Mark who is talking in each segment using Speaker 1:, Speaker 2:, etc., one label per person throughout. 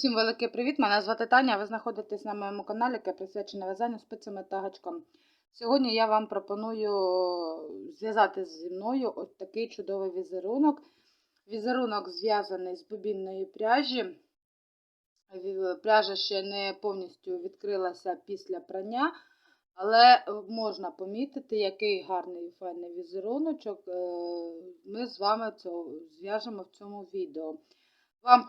Speaker 1: Усім великий привіт! Мене звати Таня. Ви знаходитесь на моєму каналі, яке присвячене в'язанню спицями та гачком. Сьогодні я вам пропоную зв'язати зі мною ось такий чудовий візерунок. Візерунок зв'язаний з бобінної пряжі. Пряжа ще не повністю відкрилася після прання, але можна помітити, який гарний і файний візеруночок. Е, Ми з вами зв'яжемо в цьому відео. Вам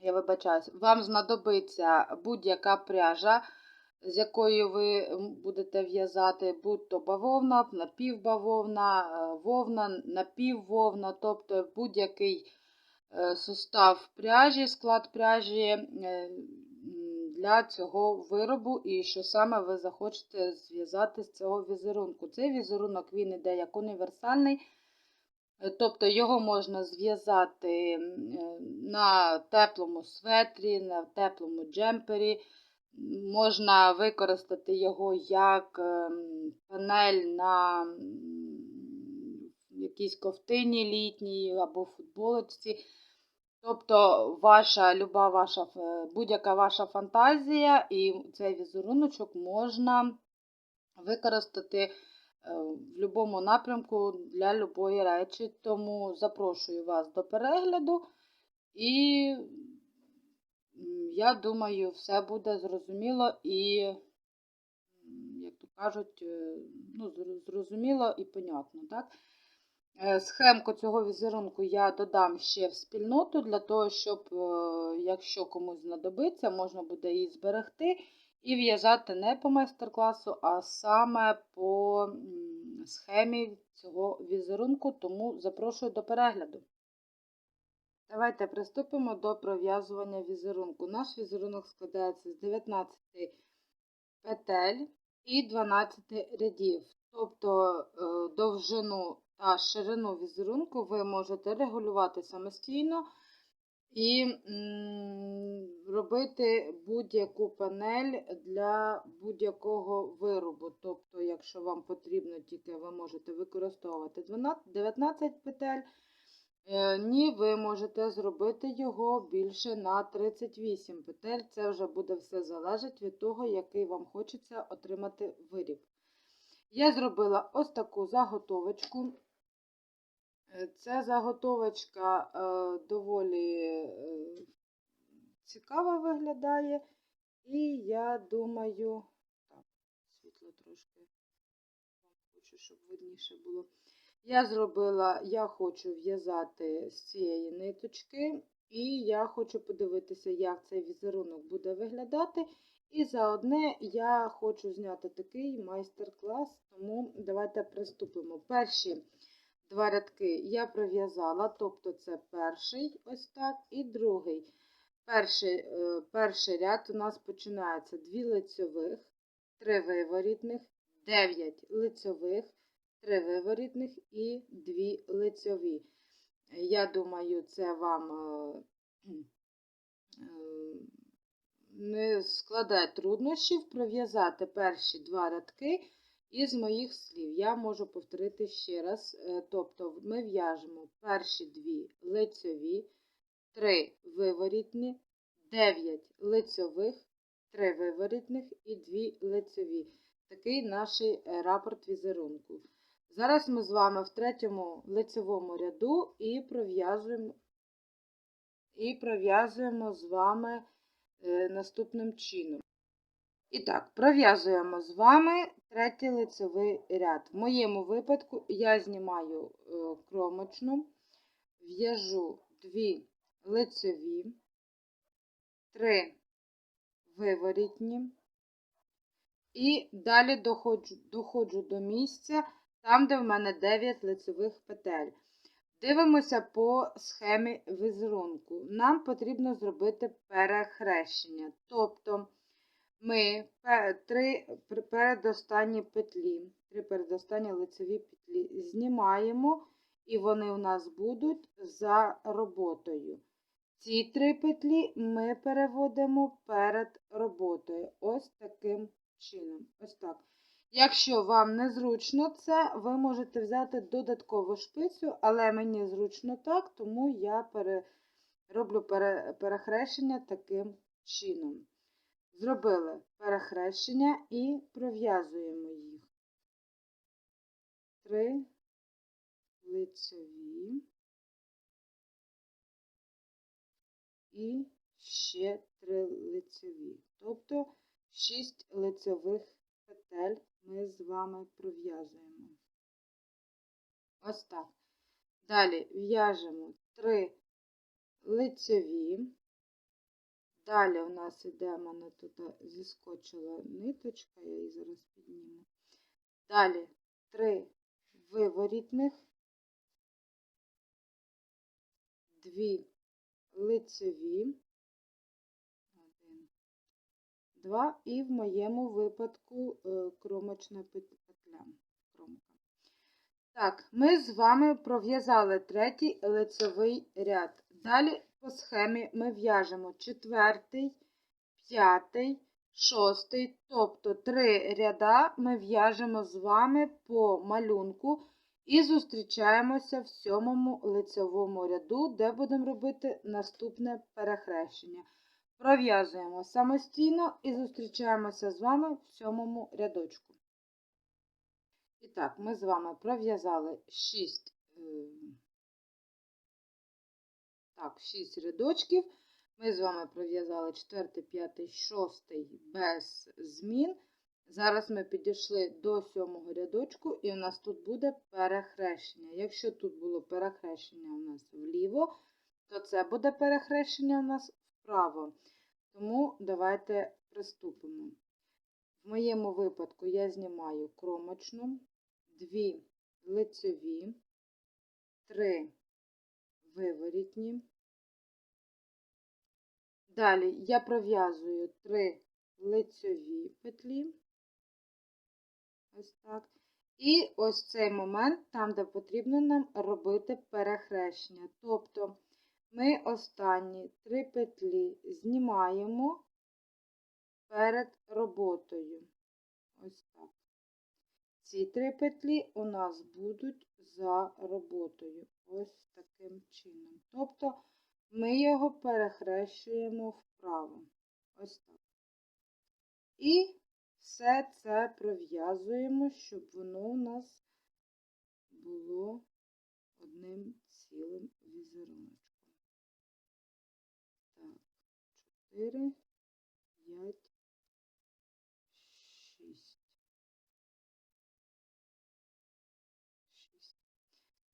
Speaker 1: я вибачаюсь, вам знадобиться будь-яка пряжа, з якою ви будете в'язати, будь-то бавовна, напівбавовна, е, вовна, напіввовна, тобто будь-який е, сустав пряжі, склад пряжі е, для цього виробу, і що саме ви захочете зв'язати з цього візерунку. Цей візерунок він іде як універсальний. Е, Тобто його можна зв'язати е, на теплому светрі, на теплому джемпері. Можна використати його як ем, панель на якійсь ковтині літній або футболочці. Тобто ваша люба ваша ф- будь-яка ваша фантазія, і цей візеруночок можна використати е, в будь-якому напрямку для любої речі. Тому запрошую вас до перегляду, і я думаю, все буде зрозуміло і, як то кажуть, е, ну, зрозуміло і понятно. Так? Е, Схемку цього візерунку я додам ще в спільноту, для того, щоб, е, якщо комусь знадобиться, можна буде її зберегти і в'язати не по майстер-класу, а саме по схемі цього візерунку, тому запрошую до перегляду. Давайте приступимо до пров'язування візерунку. Наш візерунок складається з 19 петель і 12 рядів. Тобто е, довжину та ширину візерунку ви можете регулювати самостійно і робити будь-яку панель для будь-якого виробу. Тобто, якщо вам потрібно, тільки ви можете використовувати 12 19 петель. Е, Ні, ви можете зробити його більше на 38 петель. Це вже буде все залежить від того, який вам хочеться отримати виріб. Я зробила ось таку заготовочку. Е, Ця заготовочка е, доволі е, цікаво виглядає. І я думаю, так, світло трошки хочу, щоб видніше було. Я зробила, я хочу в'язати з цієї ниточки, і я хочу подивитися, як цей візерунок буде виглядати. І заодне я хочу зняти такий майстер-клас, тому давайте приступимо. Перші два рядки я пров'язала, тобто це перший ось так, і другий. Перший, е, перший ряд у нас починається 2 лицьових, 3 виворітних, 9 лицьових, 3 виворітних і 2 лицьові. Я думаю, це вам е, е, не складає труднощів пров'язати перші два рядки із моїх слів. Я можу повторити ще раз. Е, Тобто ми в'яжемо перші дві лицьові, 3 виворітні, 9 лицьових, 3 виворітних і 2 лицьові. Такий наш е, рапорт візерунку. Зараз ми з вами в третьому лицевому ряду і пров'язуємо і пров'язуємо з вами е, наступним чином. І так, пров'язуємо з вами третій лицевий ряд. В моєму випадку я знімаю е, кромочну, в'яжу 2 лицеві, 3 виворітні, і далі доходжу, доходжу до місця, там, де в мене 9 лицевих петель. Дивимося по схемі візерунку. Нам потрібно зробити перехрещення. Тобто ми три передостанні петлі, три передостанні лицеві петлі знімаємо, і вони у нас будуть за роботою. Ці три петлі ми переводимо перед роботою. Ось таким чином. Ось так. Якщо вам незручно це, ви можете взяти додаткову шпицю, але мені зручно так, тому я пере... роблю пере... перехрещення таким чином. Зробили перехрещення і пров'язуємо їх. Три лицеві і ще три лицеві. Тобто 6 лицевих петель ми з вами пров'язуємо. Ось так. Далі в'яжемо 3 лицеві. Далі у нас іде, мене тут зіскочила ниточка, я її зараз підніму. Далі 3 виворітних, 2 лицеві, 1, 2 і в моєму випадку е, кромочна петля. Кромка. Так, ми з вами пров'язали третій лицевий ряд. Далі по схемі ми в'яжемо четвертий, п'ятий, шостий, тобто три ряда ми в'яжемо з вами по малюнку і зустрічаємося в сьомому лицевому ряду, де будемо робити наступне перехрещення. Пров'язуємо самостійно і зустрічаємося з вами в сьомому рядочку. І так, ми з вами пров'язали 6 так, 6 рядочків. Ми з вами пров'язали 4, 5, 6 без змін. Зараз ми підійшли до сьомого рядочку, і у нас тут буде перехрещення. Якщо тут було перехрещення у нас вліво, то це буде перехрещення у нас вправо. Тому давайте приступимо. В моєму випадку я знімаю кромочну, 2 лицеві, 3 виворітні. Далі я пров'язую 3 лицеві петлі. Ось так. І ось цей момент, там, де потрібно нам робити перехрещення. Тобто ми останні три петлі знімаємо перед роботою. Ось так. Ці три петлі у нас будуть за роботою. Ось таким чином. Тобто ми його перехрещуємо вправо. Ось так. І все це пров'язуємо, щоб воно у нас було одним цілим візеруночком. Так, 4, 5, 6. 6.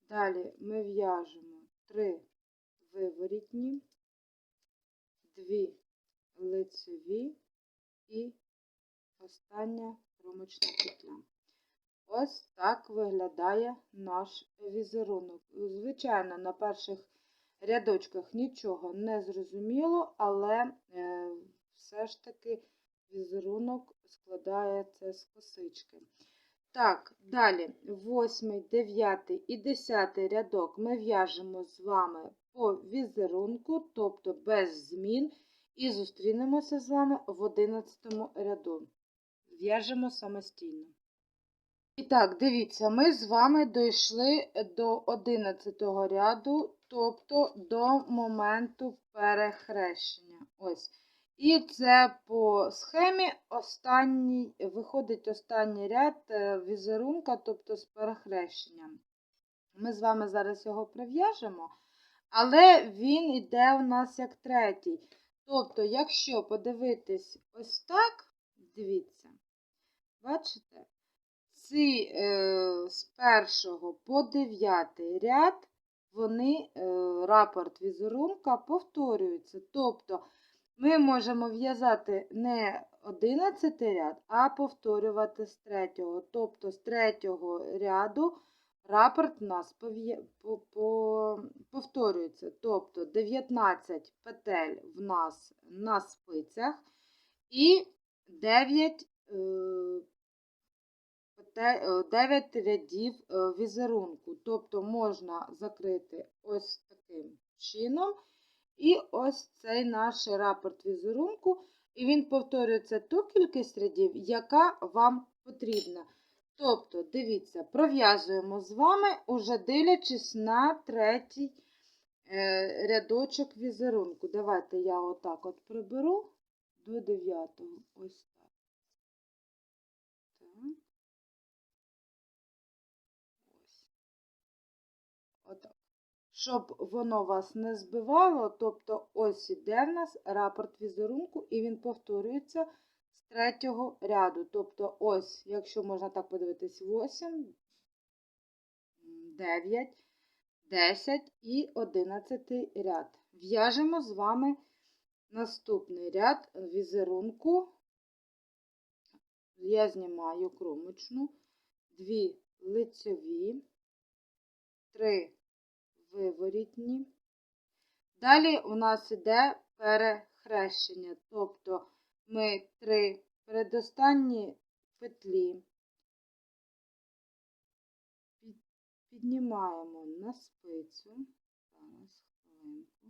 Speaker 1: Далі ми в'яжемо 3 виворітні, 2 лицеві і остання кромочна петля. Ось так виглядає наш візерунок. Звичайно, на перших рядочках нічого не зрозуміло, але е, все ж таки візерунок складається з косички. Так, далі 8, 9 і 10 рядок ми в'яжемо з вами по візерунку, тобто без змін, і зустрінемося з вами в 11 ряду в'яжемо самостійно. І так, дивіться, ми з вами дійшли до 11 ряду, тобто до моменту перехрещення. Ось. І це по схемі останній, виходить останній ряд е, візерунка, тобто з перехрещенням. Ми з вами зараз його прив'яжемо, але він йде у нас як третій. Тобто, якщо подивитись ось так, дивіться, Бачите? Ці е, з першого по дев'ятий ряд, вони, е, рапорт візерунка повторюються. Тобто ми можемо в'язати не 11 ряд, а повторювати з третього. Тобто з третього ряду рапорт у нас повторюється. Тобто 19 петель в нас на спицях і 9 9 е, рядів е, візерунку. Тобто можна закрити ось таким чином. І ось цей наш рапорт візерунку. і він повторюється ту кількість рядів, яка вам потрібна. Тобто, дивіться, пров'язуємо з вами, уже дивлячись на третій е, рядочок візерунку. Давайте я отак от приберу до дев'ятого. Ось так. Отак. Щоб воно вас не збивало, тобто ось іде в нас рапорт візерунку, і він повторюється з третього ряду. Тобто, ось, якщо можна так подивитись, 8, 9, 10 і 11 ряд. В'яжемо з вами наступний ряд візерунку. Я знімаю кромочну, 2 лицьові, 3 виворітні. Далі у нас іде перехрещення, тобто ми три передостанні петлі піднімаємо на спицю. Зараз, хвилинку.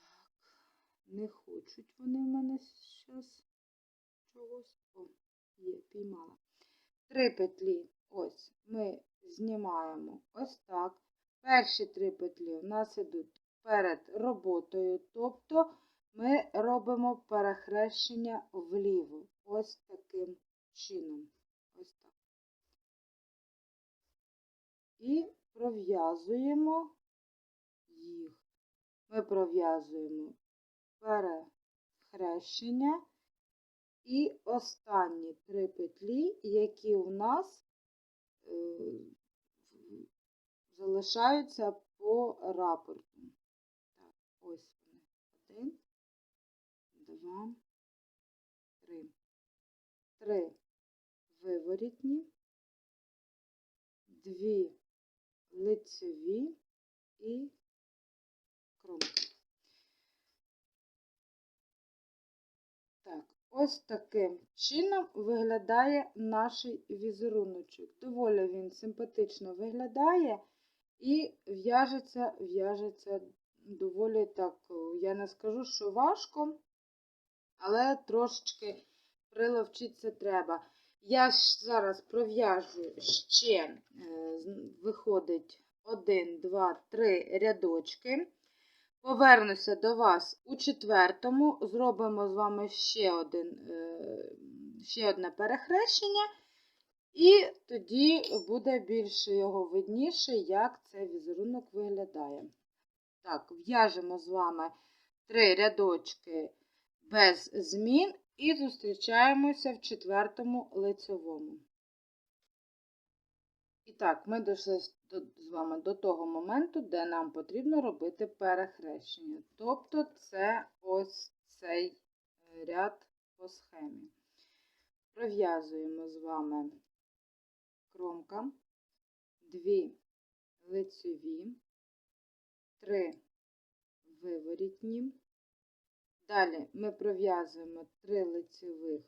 Speaker 1: Так, не хочуть вони в мене зараз чогось. О, є, піймала. Три петлі, ось, ми знімаємо ось так. Перші три петлі у нас ідуть перед роботою, тобто ми робимо перехрещення вліво. Ось таким чином. Ось так. І пров'язуємо їх. Ми пров'язуємо перехрещення і останні три петлі, які у нас е, залишаються по рапорту. Так, ось вони. Один, два, три. Три виворітні, дві лицеві і кромки. Так, ось таким чином виглядає наш візеруночок. Доволі він симпатично виглядає і в'яжеться, в'яжеться доволі так, я не скажу, що важко, але трошечки приловчитися треба. Я ж зараз пров'яжу ще, е, виходить 1, 2, 3 рядочки. Повернуся до вас у четвертому, зробимо з вами ще, один, е, ще одне перехрещення, і тоді буде більш його видніше, як цей візерунок виглядає. Так, в'яжемо з вами три рядочки без змін і зустрічаємося в четвертому лицевому. І так, ми дійшли з вами до того моменту, де нам потрібно робити перехрещення. Тобто це ось цей е, ряд по схемі. Пров'язуємо з вами кромка, дві лицеві, три виворітні. Далі ми пров'язуємо три лицевих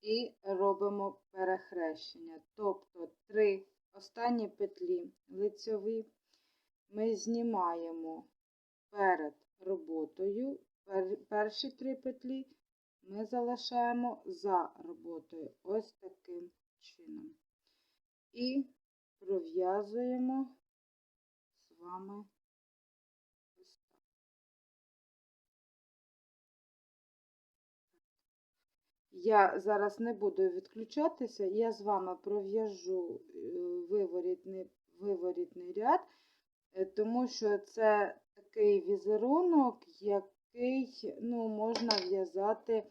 Speaker 1: і робимо перехрещення. Тобто три останні петлі лицьові ми знімаємо перед роботою. Перші три петлі ми залишаємо за роботою ось таким чином. І пров'язуємо з вами Я зараз не буду відключатися, я з вами пров'яжу е, виворітний, виворітний ряд, е, тому що це такий візерунок, який ну, можна в'язати,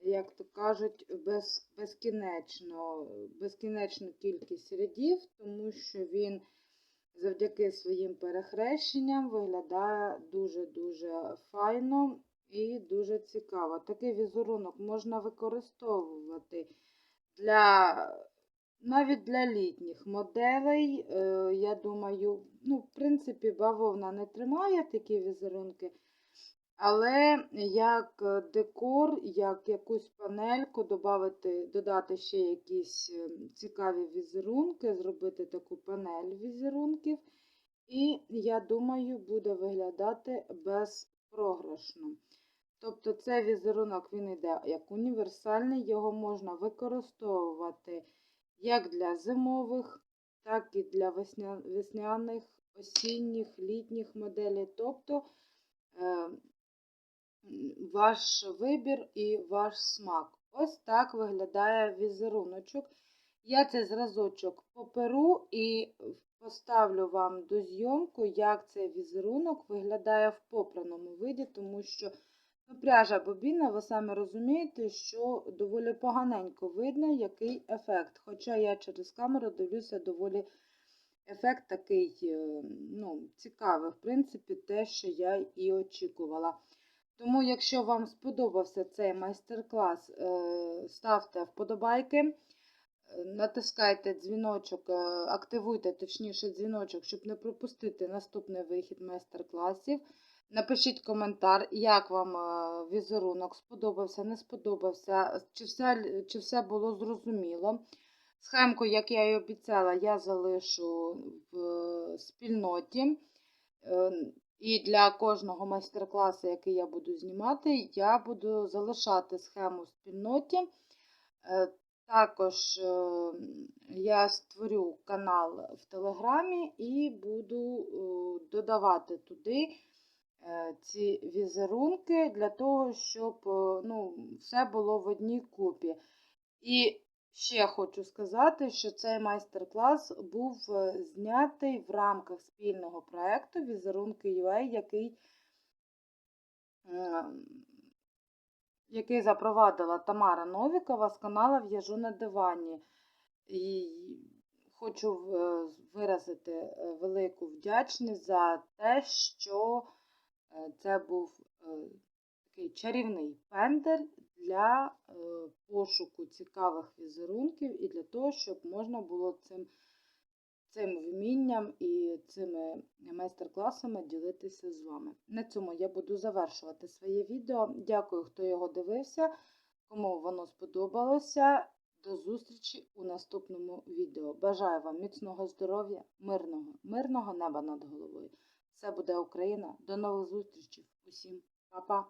Speaker 1: як то кажуть, без, безкінечно, безкінечну кількість рядів, тому що він завдяки своїм перехрещенням виглядає дуже-дуже файно і дуже цікаво. Такий візерунок можна використовувати для, навіть для літніх моделей. Е, Я думаю, ну, в принципі, бавовна не тримає такі візерунки. Але як декор, як якусь панельку, додати, додати ще якісь е, цікаві візерунки, зробити таку панель візерунків І, я думаю, буде виглядати безпрограшно. Тобто цей візерунок він йде як універсальний, його можна використовувати як для зимових, так і для весня... весняних, осінніх, літніх моделей. Тобто е, ваш вибір і ваш смак. Ось так виглядає візеруночок. Я цей зразочок поперу і поставлю вам до зйомку, як цей візерунок виглядає в попраному виді, тому що пряжа бобіна, ви самі розумієте, що доволі поганенько видно, який ефект. Хоча я через камеру дивлюся доволі ефект такий е, ну, цікавий, в принципі, те, що я і очікувала. Тому, якщо вам сподобався цей майстер-клас, е, ставте вподобайки, е, натискайте дзвіночок, активуйте точніше дзвіночок, щоб не пропустити наступний вихід майстер-класів. Напишіть коментар, як вам візерунок сподобався, не сподобався, чи все, чи все було зрозуміло. Схемку, як я і обіцяла, я залишу в спільноті. І для кожного майстер-класу, який я буду знімати, я буду залишати схему в спільноті. Е, також е, я створю канал в Телеграмі і буду е, додавати туди ці візерунки для того, щоб ну, все було в одній купі. І Ще хочу сказати, що цей майстер-клас був е, знятий в рамках спільного проєкту Візерунки UA, який який запровадила Тамара Новікова з каналу В'яжу на дивані. І хочу е, виразити е, велику вдячність за те, що це був такий чарівний пендель для е, пошуку цікавих візерунків і для того, щоб можна було цим цим вмінням і цими майстер-класами ділитися з вами. На цьому я буду завершувати своє відео. Дякую, хто його дивився, кому воно сподобалося. До зустрічі у наступному відео. Бажаю вам міцного здоров'я, мирного, мирного неба над головою. Все буде Україна. До нових зустрічей. Усім па-па!